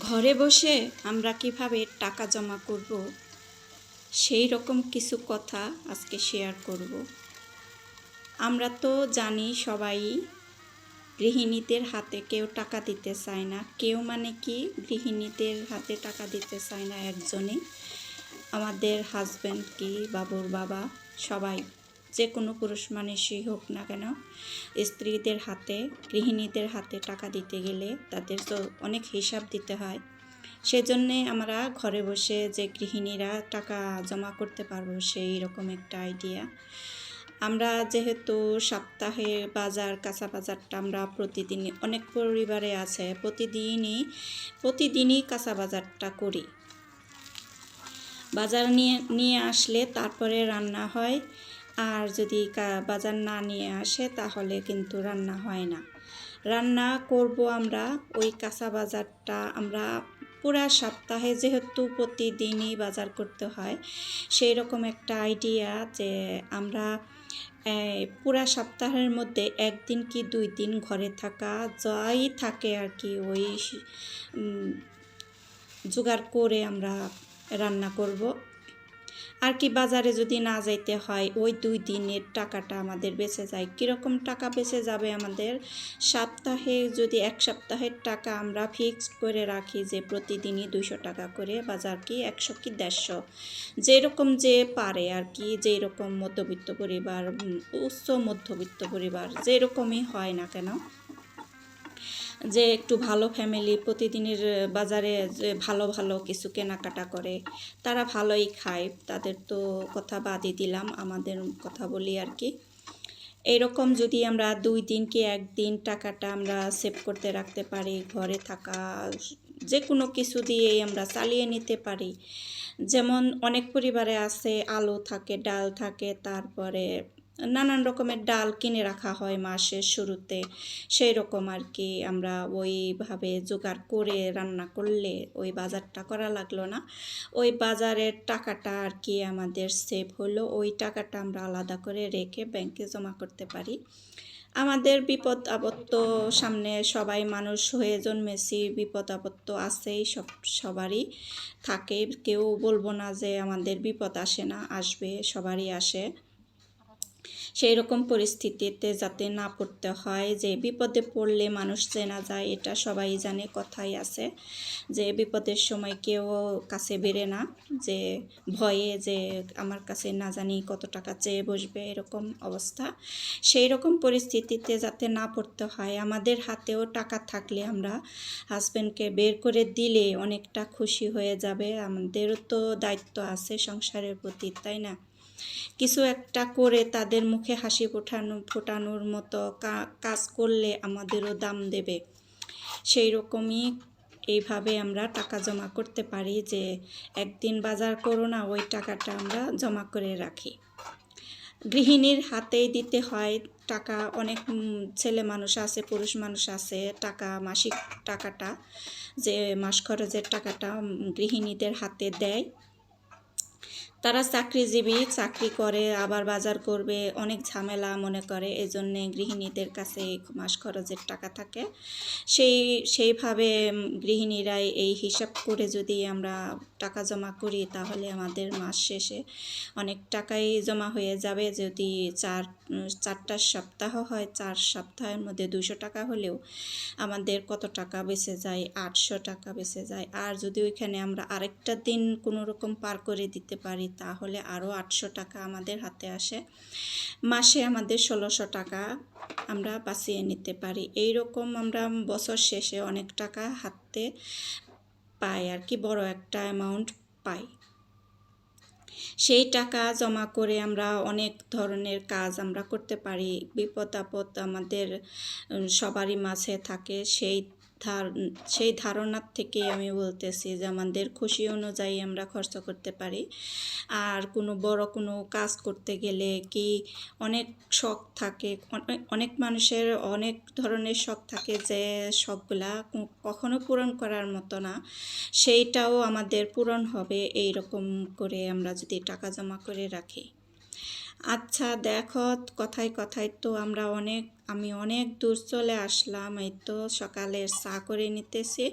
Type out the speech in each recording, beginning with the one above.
ঘরে বসে আমরা কীভাবে টাকা জমা করব, সেই রকম কিছু কথা আজকে শেয়ার করব। আমরা তো জানি সবাই গৃহিণীদের হাতে কেউ টাকা দিতে চায় না। কেউ মানে কি? গৃহিণীদের হাতে টাকা দিতে চায় না একজনই। আমাদের হাজব্যান্ড কি? বাবুর বাবা? সবাই। যে কোনো পুরুষ মানুষই হোক না কেন, স্ত্রীদের হাতে, গৃহিণীদের হাতে টাকা দিতে গেলে তাদের তো অনেক হিসাব দিতে হয়। সেজন্যে আমরা ঘরে বসে যে গৃহিণীরা টাকা জমা করতে পারব সেই রকম একটা আইডিয়া আমরা যেহেতু সপ্তাহে বাজার কাঁচা বাজারটা আমরা প্রতিদিনই অনেক পরিবারে আছে, প্রতিদিনই প্রতিদিনই কাঁচা বাজারটা করি। বাজার নিয়ে নিয়ে আসলে তারপরে রান্না হয় আর যদি বাজার না নিয়ে আসে তাহলে কিন্তু রান্না হয় না। রান্না করব আমরা ওই কাঁচা বাজারটা আমরা পুরা সপ্তাহে যেহেতু প্রতিদিনই বাজার করতে হয় সেই রকম একটা আইডিয়া যে আমরা পুরা সপ্তাহের মধ্যে একদিন কি দুই দিন ঘরে থাকা যাই থাকে আর কি ওই জোগাড় করে আমরা রান্না করব। আর কি বাজারে যদি না যাইতে হয়, ওই দুই দিনের টাকাটা আমাদের বেঁচে যায়। কীরকম টাকা বেঁচে যাবে আমাদের? সপ্তাহে যদি এক সপ্তাহের টাকা আমরা ফিক্সড করে রাখি যে প্রতিদিনই দুইশো টাকা করে, বাজার কি একশো কি দেড়শো? যেরকম যে পারে আর কি, যেরকম মধ্যবিত্ত পরিবার উচ্চ মধ্যবিত্ত পরিবার, যেরকমই হয় না কেন? যে একটু ভালো ফ্যামিলি প্রতিদিনের বাজারে যে ভালো ভালো কিছু কেনাকাটা করে, তারা ভালোই খায়। তাদের তো কথা বাদই দিলাম, আমাদের কথা বলি আর কি। এরকম যদি আমরা দুই দিন কি একদিন টাকাটা আমরা সেভ করতে রাখতে পারি, ঘরে থাকা যে কোনো কিছু দিয়েই আমরা চালিয়ে নিতে পারি। যেমন অনেক পরিবারে আছে, আলু থাকে, ডাল থাকে, তারপরে নানান রকমের ডাল কিনে রাখা হয় মাসের শুরুতে। সেই রকম আর কি আমরা ওইভাবে জোগাড় করে রান্না করলে ওই বাজারটা করা লাগল না। ওই বাজারের টাকাটা আর কি আমাদের সেভ হলো। ওই টাকাটা আমরা আলাদা করে রেখে ব্যাংকে জমা করতে পারি। আমাদের বিপদ আপত্ত সামনে সবাই মানুষ হয়ে জন্মেছি, বিপদ আপত্ত আছেই সব, সবারই থাকে। কেউ বলব না যে আমাদের বিপদ আসে না, আসবে, সবারই আসে। সেই রকম পরিস্থিতিতে যাতে না পড়তে হয়, যে বিপদে পড়লে মানুষ চেনা যায়, এটা সবাই জানে, কথাই আছে। যে বিপদের সময় কেউ কাছে বেরে না, যে ভয়ে যে আমার কাছে না জানি কত টাকা চেয়ে বসবে, এরকম অবস্থা। সেই রকম পরিস্থিতিতে যাতে না পড়তে হয়, আমাদের হাতেও টাকা থাকলে আমরা হাজব্যান্ডকে বের করে দিলে অনেকটা খুশি হয়ে যাবে। আমাদেরও তো দায়িত্ব আছে সংসারের প্রতি, তাই না? কিছু একটা করে তাদের মুখে হাসি ফোটানো, ফোটানোর মতো কাজ করলে আমাদেরও দাম দেবে। সেই রকমই এইভাবে আমরা টাকা জমা করতে পারি যে, একদিন বাজার করো না, ওই টাকাটা আমরা জমা করে রাখি। গৃহিণীর হাতেই দিতে হয় টাকা, অনেক ছেলে মানুষ আছে, পুরুষ মানুষ আছে, টাকা, মাসিক টাকাটা, যে মাস খরচের টাকাটা গৃহিণীদের হাতে দেয়। তারা চাকরিজীবী, চাকরি করে, আবার বাজার করবে, অনেক ঝামেলা মনে করে। এজন্যে গৃহিণীদের কাছে মাস খরচের টাকা থাকে। সেই, সেইভাবে গৃহিণীরাই এই হিসাব করে যদি আমরা টাকা জমা করি, তাহলে আমাদের মাস শেষে অনেক টাকাই জমা হয়ে যাবে। যদি চার, চারটা সপ্তাহ হয়, চার সপ্তাহের মধ্যে দুশো টাকা হলেও আমাদের কত টাকা বেঁচে যায়? আটশো টাকা বেঁচে যায়। আর যদি ওইখানে আমরা আরেকটা দিন কোনো রকম পার করে দিতে পারি, তাহলে আরও আটশো টাকা আমাদের হাতে আসে। মাসে আমাদের ষোলোশো টাকা আমরা বাঁচিয়ে নিতে পারি। এই রকম আমরা বছর শেষে অনেক টাকা হাতে পাই আর কি, বড় একটা অ্যামাউন্ট পাই সেই টাকা জমা করে আমরা অনেক ধরনের কাজ আমরা করতে পারি। বিপদ আপদ আমাদের সবারই মাঝে থাকে। সেই সেই ধারণার থেকে আমি বলতেছি যে আমাদের খুশি অনুযায়ী আমরা খরচ করতে পারি। আর কোনো বড় কোনো কাজ করতে গেলে কি অনেক শখ থাকে, অনেক- মানুষের অনেক ধরনের শখ থাকে যে শখগুলা কখনো পূরণ করার মতো না। সেইটাও আমাদের পূরণ হবে এই রকম করে আমরা যদি টাকা জমা করে রাখি। আচ্ছা দেখো, কথায় কথায় তো আমরা অনেক, আমি অনেক দূর চলে আসলাম। এই তো সকালের চা করে নিতেছি।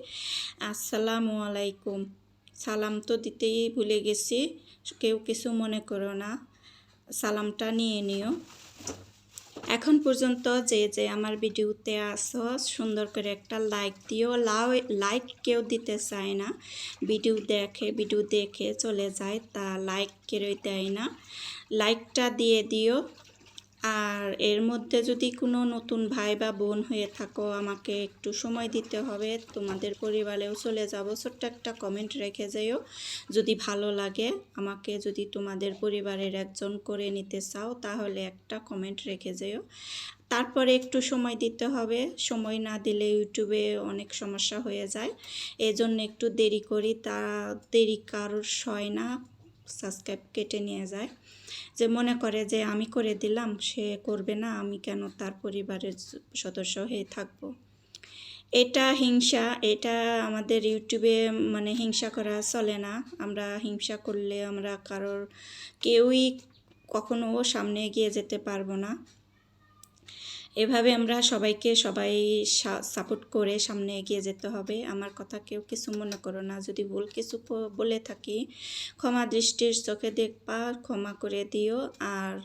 আসসালামু আলাইকুম। সালাম তো দিতেই ভুলে গেছি। কেউ কিছু মনে করো না। সালামটা নিয়ে নিও। এখন পর্যন্ত যে যে আমার ভিডিওতে আসো সুন্দর করে একটা লাইক দিও। লাও লাইক কেউ দিতে চায় না। ভিডিও দেখে ভিডিও দেখে চলে যায়। তা লাইক কেউই দেয় না। লাইকটা দিয়ে দিও। আর এর মধ্যে যদি কোনো নতুন ভাই বা বোন হয়ে থাকো, আমাকে একটু সময় দিতে হবে। তোমাদের পরিবারেও চলে যাব। ছোট্ট একটা কমেন্ট রেখে যাইও যদি ভালো লাগে, আমাকে যদি তোমাদের পরিবারের একজন করে নিতে চাও, তাহলে একটা কমেন্ট রেখে যাইও তারপরে একটু সময় দিতে হবে। সময় না দিলে ইউটিউবে অনেক সমস্যা হয়ে যায়। এজন্য একটু দেরি করি। তা দেরি কারোর সয় না। সাবস্ক্রাইব কেটে নিয়ে যায়। যে মনে করে যে আমি করে দিলাম, সে করবে না, আমি কেন তার পরিবারের সদস্য হয়ে থাকব? এটা হিংসা, এটা আমাদের ইউটিউবে মানে হিংসা করা চলে না। আমরা হিংসা করলে আমরা কারোর কেউই কখনো সামনে এগিয়ে যেতে পারব না। এভাবে আমরা সবাইকে সবাই সাপোর্ট করে সামনে এগিয়ে যেতে হবে। আমার কথা কেউ কিছু মনে করো না। যদি ভুল কিছু বলে থাকি, ক্ষমা দৃষ্টির চোখে দেখবা, ক্ষমা করে দিও। আর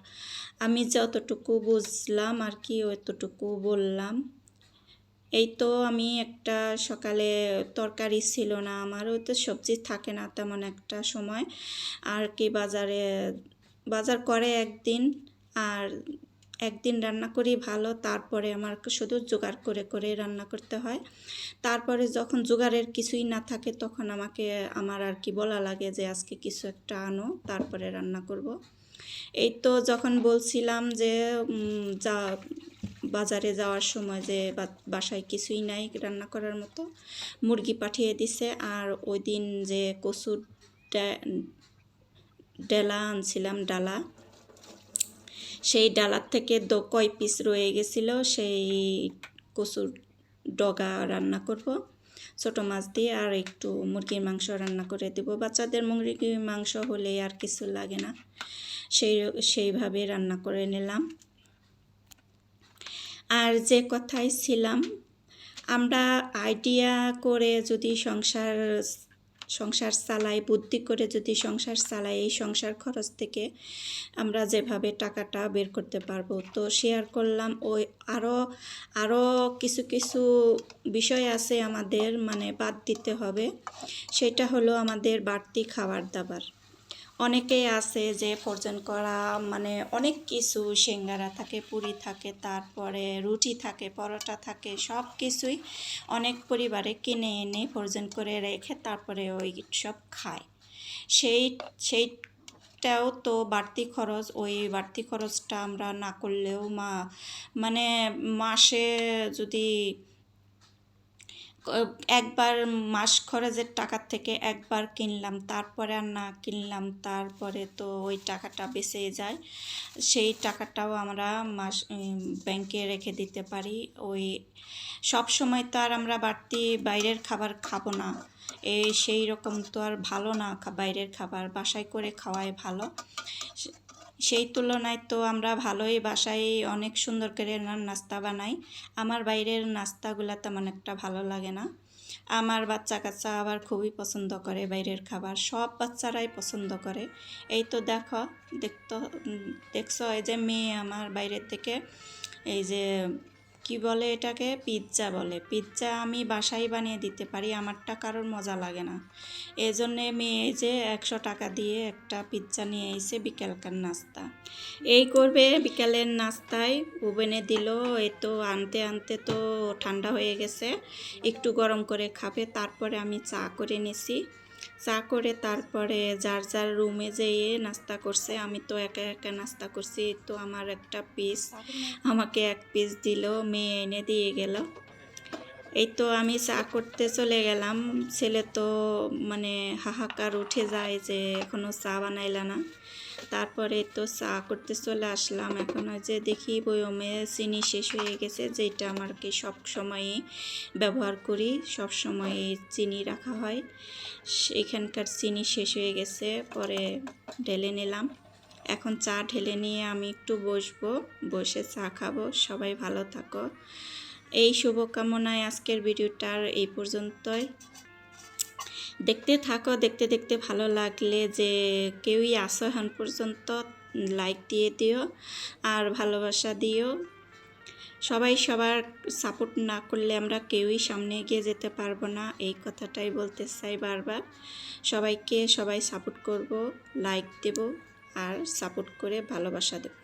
আমি যতটুকু বুঝলাম আর কি অতটুকু বললাম। এই তো আমি একটা সকালে তরকারি ছিল না আমার, ওই তো সবজি থাকে না তেমন একটা সময়। আর কি বাজারে, বাজার করে একদিন। আর একদিন রান্না করি ভালো, তারপরে আমার শুধু জোগাড় করে করে রান্না করতে হয় তারপরে যখন জোগাড়ের কিছুই না থাকে তখন আমাকে, আমার আর কি বলা লাগে যে আজকে কিছু একটা আনো, তারপরে রান্না করব। এই তো যখন বলছিলাম যে যা, বাজারে যাওয়ার সময় যে বাসায় কিছুই নাই রান্না করার মতো, মুরগি পাঠিয়ে দিছে আর ওই দিন যে কচুর ডেলা আনছিলাম, ডালা সেই ডালার থেকে দো কয় পিস রয়ে গেছিল, সেই কচুর ডগা রান্না করব। ছোট মাছ দিয়ে আর একটু মুরগির মাংস রান্না করে দেব। বাচ্চাদের মুরগির মাংস হলে আর কিছু লাগে না। সেই, সেইভাবে রান্না করে নিলাম। আর যে কথায় ছিলাম, আমরা আইডিয়া করে যদি সংসার সংসার চালাই, বুদ্ধি করে যদি সংসার চালাই, এই সংসার খরচ থেকে আমরা যেভাবে টাকাটা বের করতে পারব। তো শেয়ার করলাম, ওই আরও আরও কিছু কিছু বিষয় আছে আমাদের মানে বাদ দিতে হবে। সেটা হলো আমাদের বাড়তি খাবার দাবার। অনেকেই আছে যে ফোরজন করা মানে অনেক কিছু, সিঙ্গারা থাকে, পুরি থাকে, তারপরে রুটি থাকে, পরোটা থাকে, সব কিছুই অনেক পরিবারে কিনে এনে ফোরজন করে রেখে তারপরে ওই সব খায়। সেই সেই, সেইটাও তো বাড়তি খরচ, ওই বাড়তি খরচটা আমরা না করলেও মা মানে মাসে যদি একবার মাস খরচের টাকার থেকে একবার কিনলাম, তারপরে আর না কিনলাম, তারপরে তো ওই টাকাটা বেঁচে যায়। সেই টাকাটাও আমরা মাস ব্যাংকে রেখে দিতে পারি। ওই সব সময় তো আর আমরা বাড়তি বাইরের খাবার খাব না। এই সেই রকম তো আর ভালো না বাইরের খাবার, বাসায় করে খাওয়াই ভালো। সেই তুলনায় তো আমরা ভালোই বাসায় অনেক সুন্দর করে নাস্তা বানাই। আমার বাইরের নাস্তাগুলো তেমন একটা ভালো লাগে না। আমার বাচ্চা কাচ্চা আবার খুবই পছন্দ করে বাইরের খাবার, সব বাচ্চারাই পছন্দ করে। এই তো দেখো, দেখতো, দেখছ এই যে মেয়ে আমার বাইরের থেকে, এই যে কি বলে এটাকে? পিৎজা বলে। পিৎজা আমি বাসায় বানিয়ে দিতে পারি, আমারটা কারোর মজা লাগে না। এই জন্যে মেয়ে যে একশো টাকা দিয়ে একটা পিৎজা নিয়ে এসে বিকেলকার নাস্তা। এই করবে বিকালের নাস্তায়, ওভেনে দিল এই তো আনতে আনতে তো ঠান্ডা হয়ে গেছে, একটু গরম করে খাবে, তারপরে আমি চা করে নিছি। চা করে তারপরে যার যার রুমে যেয়ে নাস্তা করছে, আমি তো একা একা নাস্তা করছি তো আমার একটা পিস আমাকে এক পিস দিল, মেয়ে এনে দিয়ে গেল। এই তো আমি চা করতে চলে গেলাম, ছেলে তো মানে হাহাকার উঠে যায় যে এখনও চা বানাইলা না। তারপরে তো চা করতে চলে আসলাম। এখন ওই যে দেখি বয়মে চিনি শেষ হয়ে গেছে, যেটা আমার কি সব সময়ই ব্যবহার করি, সব সময় চিনি রাখা হয়। এখানকার চিনি শেষ হয়ে গেছে, পরে ঢেলে নিলাম। এখন চা ঢেলে নিয়ে আমি একটু বসবো, বসে চা খাব। সবাই ভালো থাকো। এই শুভকামনায় আজকের ভিডিওটার এই পর্যন্তই। দেখতে থাকো, দেখতে দেখতে ভালো লাগলে যে কেউই আসো এখন পর্যন্ত লাইক দিয়ে দিও আর ভালোবাসা দিও। সবাই সবার সাপোর্ট না করলে আমরা কেউই সামনে এগিয়ে যেতে পারব না, এই কথাটাই বলতে চাই বারবার। সবাইকে সবাই সাপোর্ট করব লাইক দেব আর সাপোর্ট করে ভালোবাসা দেব।